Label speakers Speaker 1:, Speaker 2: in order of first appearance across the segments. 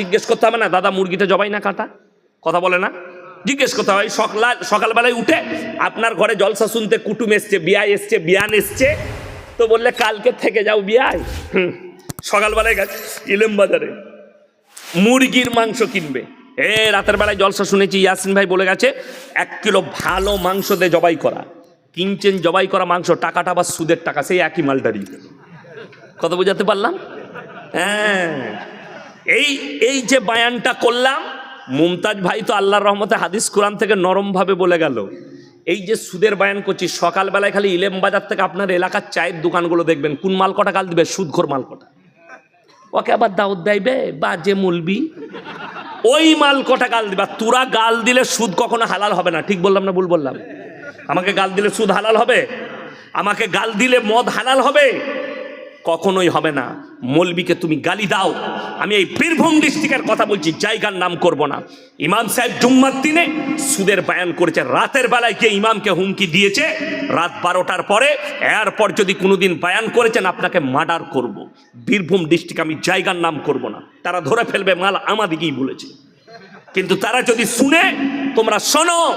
Speaker 1: জিজ্ঞেস করতে হবে না দাদা মুরগিতে জবাই না কাটা? কথা বলে না? জিজ্ঞেস করতে হবে সকাল সকালবেলায় উঠে আপনার ঘরে জলসা শুনতে কুটুম এসছে বিয়াই এসছে বিয়ান এসছে। তো বললে কালকে থেকে যাও বিয়াই। হুম, সকালবেলায় গেছে ইলেম বাজারে। মুরগির মাংস কিনবে। এ রাতের বেলায় জলসা শুনেছি ইয়াসিন ভাই বলে গেছে এক কিলো ভালো মাংস দিয়ে জবাই করা। কিনছেন জবাই করা মাংস টাকাটা বা সুদের টাকা সেই একই মালটারি কথা বোঝাতে পারলাম? হ্যাঁ। এই এই যে বায়ানটা করলাম, মুমতাজ ভাই তো আল্লাহর রহমতে হাদিস কোরআন থেকে নরমভাবে বলে গেল। এই যে সুদের বায়ান করছি, সকালবেলায় খালি ইলেম বাজার থেকে আপনার এলাকার চায়ের দোকানগুলো দেখবেন, কোন মাল কটা কাল দিবে? সুদঘর মাল কটা। ওকে আবার দাউদ দেবে বা যে মুলবি। ওই মাল কটা গাল দিবা? তোরা গাল দিলে সুদ কখনো হালাল হবে না। ঠিক বললাম না ভুল বললাম? আমাকে গাল দিলে সুদ হালাল হবে? আমাকে গাল দিলে মদ হালাল হবে? কখনোই হবে না। মলবিকে তুমি গালি দাও। আমি এই বীরভূম ডিস্ট্রিক্টের কথা বলছি, জায়গার নাম করব না। ইমাম সাহেব জুম্মার দিনে সুদের বায়ান করেছে। রাতের বেলায় গিয়ে ইমামকে হুমকি দিয়েছে। রাত বারোটার পরে এরপর যদি কোনোদিন বায়ান করেছেন, আপনাকে মার্ডার করব। বীরভূম ডিস্ট্রিক্ট আমি জায়গার নাম করব না। তারা ধরে ফেলবে, মাল আমাদিকেই বলেছে। কিন্তু তারা যদি শুনে, তোমরা শোনো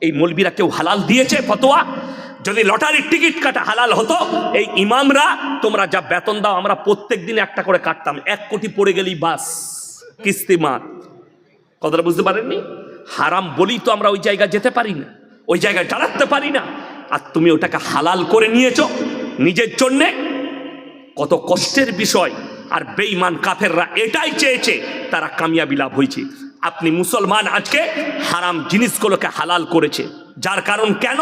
Speaker 1: এই মলবিরা কেউ হালাল দিয়েছে ফতোয়া? যদি লটারির টিকিট কাটা হালাল হতো, এই ইমামরা, তোমরা যা বেতন দাও, আমরা প্রত্যেক দিন একটা করে কাটতাম। এক কোটি পড়ে গেলেই বাস, কিস্তি মাত কথাটা বুঝতে পারেননি? হারাম বলেই তো আমরা ওই জায়গায় যেতে পারি না, ওই জায়গায় দাঁড়াতে পারি না। আর তুমি ওটাকে হালাল করে নিয়েছ নিজের জন্যে? কত কষ্টের বিষয়। আর বেঈমান কাফেররা এটাই চেয়েছে, তারা কামিয়াবি লাভ হয়েছে। আপনি মুসলমান আজকে হারাম জিনিসগুলোকে হালাল করেছে। যার কারণ কেন?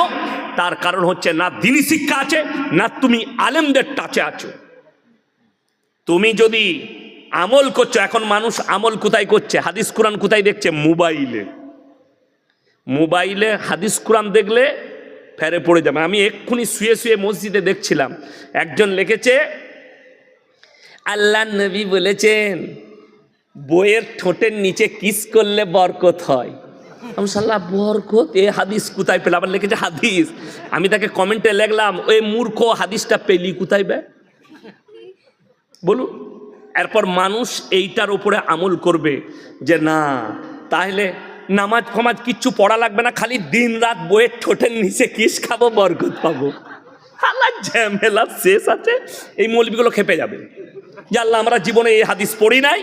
Speaker 1: তার কারণ হচ্ছে না দিনী শিক্ষা আছে, না তুমি আলেমদের টাচে আছো। তুমি যদি আমল করছ, এখন মানুষ আমল কোথায় করছে? হাদিস কোরআন কোথায় দেখছে? মোবাইলে। মোবাইলে হাদিস কোরআন দেখলে ফেরে পড়ে যাবে। আমি এক্ষুনি শুয়ে শুয়ে মসজিদে দেখছিলাম। একজন লিখেছে, আল্লাহ নবী বলেছেন বইয়ের ঠোঁটের নিচে কিস করলে বরকত হয়। আমি সাল্লাহ বরকত? এ হাদিস কোথায় পেলাম? আবার লিখেছে হাদিস। আমি তাকে কমেন্টে লেখলাম, ওই মূর্খ হাদিসটা পেলি কোথায় বে? বলুন। এরপর মানুষ এইটার উপরে আমল করবে যে না, তাহলে নামাজ ফমাজ কিচ্ছু পড়া লাগবে না, খালি দিন রাত বইয়ের ঠোঁটের নিচে কিস খাব, বরকত পাবো। হালা, ঝামেলা শেষ আছে। এই মৌলবিগুলো খেপে যাবে। যে আল্লাহ, আমরা জীবনে এই হাদিস পড়ি নাই।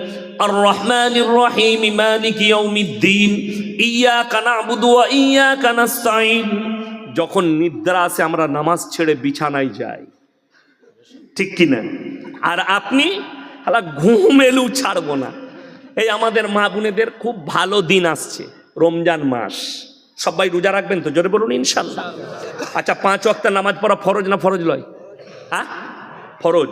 Speaker 1: আর রহমান রহিম মালিক ইয়াউমিদ্দিন ইয়াকা নাবুদু ওয়া ইয়াকা নাস্তাইন যখন নিদ্রা আসে, আমরা নামাজ ছেড়ে বিছানায় যাই। ঠিক কিনা? আর আপনি, হালা ঘুম এলু ছাড়ব না। এই আমাদের মা বোনেদের খুব ভালো দিন আসছে, রমজান মাস। সবাই রোজা রাখবেন তো? জোরে বলুন, ইনশাল্লাহ। আচ্ছা পাঁচ অক্টা নামাজ পড়া ফরজ না ফরজ লয়? হ্যাঁ? ফরজ।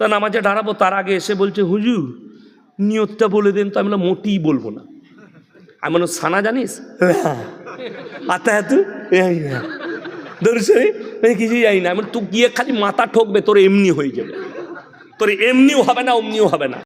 Speaker 1: তা নামাজে দাঁড়াবো তার আগে এসে বলছে হুজুর নিয়তটা বলে দেন তো আমি মোটেই বলব না। আমি মানে সানা জানিস? আতা এত দর্শনে কিছুই যাই না। আমি তুই গিয়ে খালি মাথা ঠকবে তোর এমনি হয়ে যাবে। তোর এমনিও হবে না অমনিও হবে না।